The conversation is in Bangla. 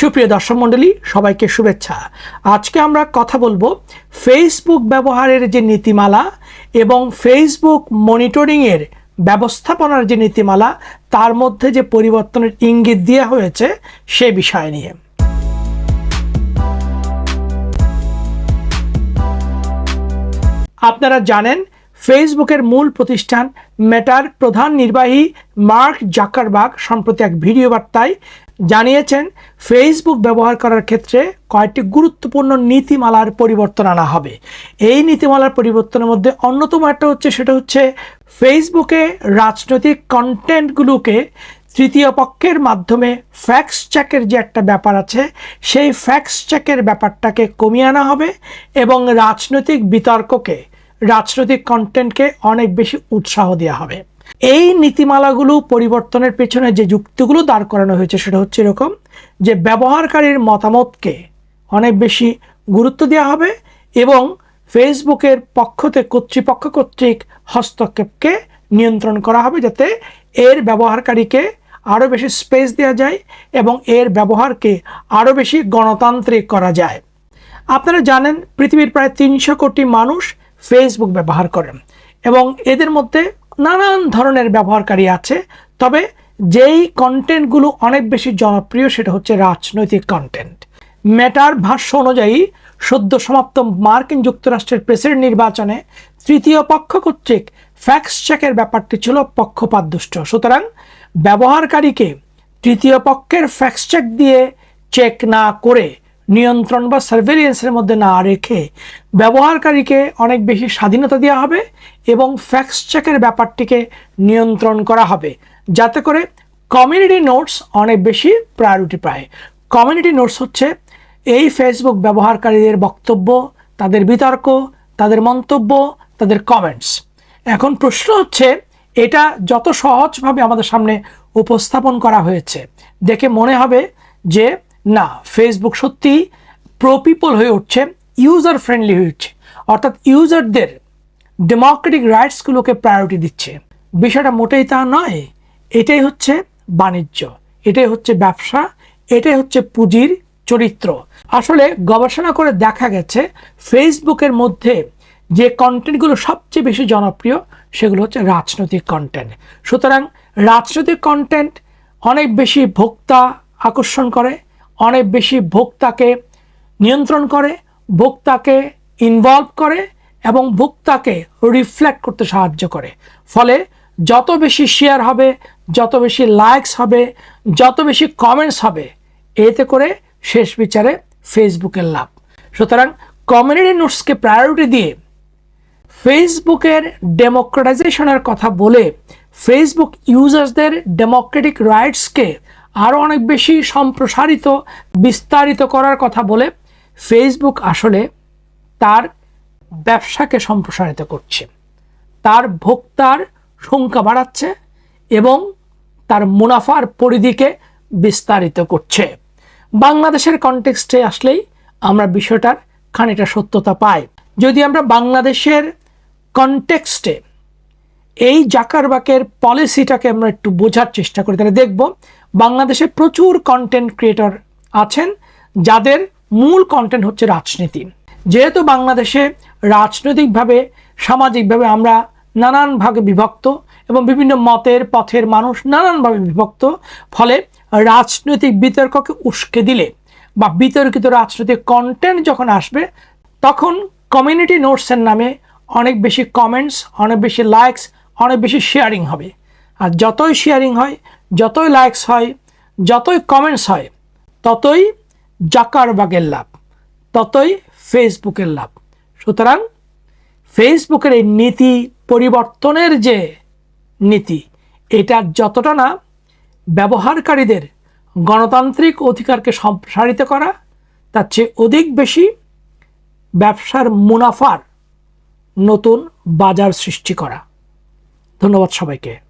সুপ্রিয় দর্শক মণ্ডলী, সবাইকে শুভেচ্ছা। আজকে আমরা কথা বলব ফেসবুক ব্যবহারের যে নীতিমালা এবং ফেসবুক মনিটরিংয়ের ব্যবস্থাপনার যে নীতিমালা, তার মধ্যে যে পরিবর্তনের ইঙ্গিত দেওয়া হয়েছে সে বিষয় নিয়ে। আপনারা জানেন ফেসবুকের মূল প্রতিষ্ঠান মেটার প্রধান নির্বাহী মার্ক জাকারবাগ সম্প্রতি এক ভিডিও বার্তায় জানিয়েছেন, ফেসবুক ব্যবহার করার ক্ষেত্রে কয়েকটি গুরুত্বপূর্ণ নীতিমালার পরিবর্তন আনা হবে। এই নীতিমালার পরিবর্তনের মধ্যে অন্যতম একটা হচ্ছে, সেটা হচ্ছে ফেসবুকে রাজনৈতিক কন্টেন্টগুলোকে তৃতীয় পক্ষের মাধ্যমে ফ্যাক্স চেকের যে একটা ব্যাপার আছে, সেই ফ্যাক্স চেকের ব্যাপারটাকে কমিয়ে আনা হবে এবং রাজনৈতিক বিতর্ককে রাজনৈতিক কন্টেন্টকে অনেক বেশি উৎসাহ দেওয়া হবে। এই নীতিমালাগুলো পরিবর্তনের পেছনে যে যুক্তিগুলো দাঁড় করানো হয়েছে সেটা হচ্ছে এরকম যে ব্যবহারকারীর মতামতকে অনেক বেশি গুরুত্ব দেওয়া হবে এবং ফেসবুকের পক্ষতে কর্তৃপক্ষ কর্তৃক হস্তক্ষেপকে নিয়ন্ত্রণ করা হবে যাতে এর ব্যবহারকারীকে আরও বেশি স্পেস দেওয়া যায় এবং এর ব্যবহারকে আরও বেশি গণতান্ত্রিক করা যায়। আপনারা জানেন পৃথিবীর প্রায় তিনশো কোটি মানুষ ফেসবুক ব্যবহার করেন এবং এদের মধ্যে নানান ধরনের ব্যবহারকারী আছে। তবে যেই কন্টেন্টগুলো অনেক বেশি জনপ্রিয় সেটা হচ্ছে রাজনৈতিক কন্টেন্ট মেটার ভাষ্য অনুযায়ী, সদ্য সমাপ্ত মার্কিন যুক্তরাষ্ট্রের প্রেসিডেন্ট নির্বাচনে তৃতীয় পক্ষ কর্তৃক ফ্যাক্স চেকের ব্যাপারটি ছিল পক্ষপাতদুষ্ট। সুতরাং ব্যবহারকারীকে তৃতীয় পক্ষের ফ্যাক্স চেক দিয়ে চেক না করে নিয়ন্ত্রণ বা সার্ভেলিয়েন্সের মধ্যে না রেখে ব্যবহারকারীকে অনেক বেশি স্বাধীনতা দেওয়া হবে এবং ফ্যাক্স চেকের ব্যাপারটিকে নিয়ন্ত্রণ করা হবে। যাতে করে কমিউনিটি নোটস অনেক বেশি প্রায়োরিটি পায়। কমিউনিটি নোটস হচ্ছে এই ফেসবুক ব্যবহারকারীদের বক্তব্য, তাদের বিতর্ক, তাদের মন্তব্য, তাদের কমেন্টস এখন প্রশ্ন হচ্ছে, এটা যত সহজভাবে আমাদের সামনে উপস্থাপন করা হয়েছে, দেখে মনে হবে যে না ফেসবুক সত্যি প্রো পিপল হয়ে উঠছে ইউজার ফ্রেন্ডলি হয়ে উঠছে। অর্থাৎ ইউজারদের ডেমোক্রেটিক রাইটসগুলোকে প্রায়োরিটি দিচ্ছে। বিষয়টা মোটেই তা নয়, এটাই হচ্ছে বাণিজ্য, এটাই হচ্ছে ব্যবসা, এটাই হচ্ছে পুঁজির চরিত্র। আসলে গবেষণা করে দেখা গেছে ফেসবুকের মধ্যে যে কন্টেন্টগুলো সবচেয়ে বেশি জনপ্রিয়, সেগুলো হচ্ছে রাজনৈতিক কন্টেন্ট সুতরাং রাজনৈতিক কন্টেন্ট অনেক বেশি ভোক্তা আকর্ষণ করে অনেক বেশি ভোক্তাকে নিয়ন্ত্রণ করে, ভোক্তাকে ইনভলভ করে এবং ভোক্তাকে রিফ্লেক্ট করতে সাহায্য করে। ফলে যত বেশি শেয়ার হবে, যত বেশি লাইকস হবে, যত বেশি কমেন্টস হবে, এতে করে শেষ বিচারে ফেসবুকের লাভ। সুতরাং কমিউনিটি নোটসকে প্রায়োরিটি দিয়ে ফেসবুকের ডেমোক্রেটাইজেশনের কথা বলে ফেসবুক ইউজার্সদের ডেমোক্রেটিক রাইটসকে আরও অনেক বেশি সম্প্রসারিত, বিস্তারিত করার কথা বলে ফেসবুক আসলে তার ব্যবসাকে সম্প্রসারিত করছে। তার ভোক্তার সংখ্যা বাড়াচ্ছে এবং তার মুনাফার পরিধিকে বিস্তারিত করছে। বাংলাদেশের কনটেক্সটে আসলেই আমরা বিষয়টার খানিকটা সত্যতা পাই। যদি আমরা বাংলাদেশের কনটেক্সটে এই জাকারবাকের পলিসিটাকে আমরা একটু বোঝার চেষ্টা করি। তাহলে দেখব, বাংলাদেশে প্রচুর কন্টেন্ট ক্রিয়েটর আছেন, যাদের মূল কন্টেন্ট হচ্ছে রাজনীতি। যেহেতু বাংলাদেশে রাজনৈতিকভাবে, সামাজিকভাবে আমরা নানানভাবে বিভক্ত এবং বিভিন্ন মতের, পথের মানুষ নানানভাবে বিভক্ত, ফলে রাজনৈতিক বিতর্ককে উস্কে দিলে বা বিতর্কিত রাজনৈতিক কন্টেন্ট যখন আসবে, তখন কমিউনিটি নোটসের নামে অনেক বেশি কমেন্টস অনেক বেশি লাইকস অনেক বেশি শেয়ারিং হবে। আর যতই শেয়ারিং হয়, যতই লাইকস হয়, যতই কমেন্টস হয়, ততই জাকারবাগের লাভ, ততই ফেসবুকের লাভ। সুতরাং ফেসবুকের এই নীতি পরিবর্তনের যে নীতি, এটা যতটা না ব্যবহারকারীদের গণতান্ত্রিক অধিকারকে সম্প্রসারিত করা, তার চেয়ে অধিক বেশি ব্যবসার মুনাফার নতুন বাজার সৃষ্টি করা। ধন্যবাদ সবাইকে।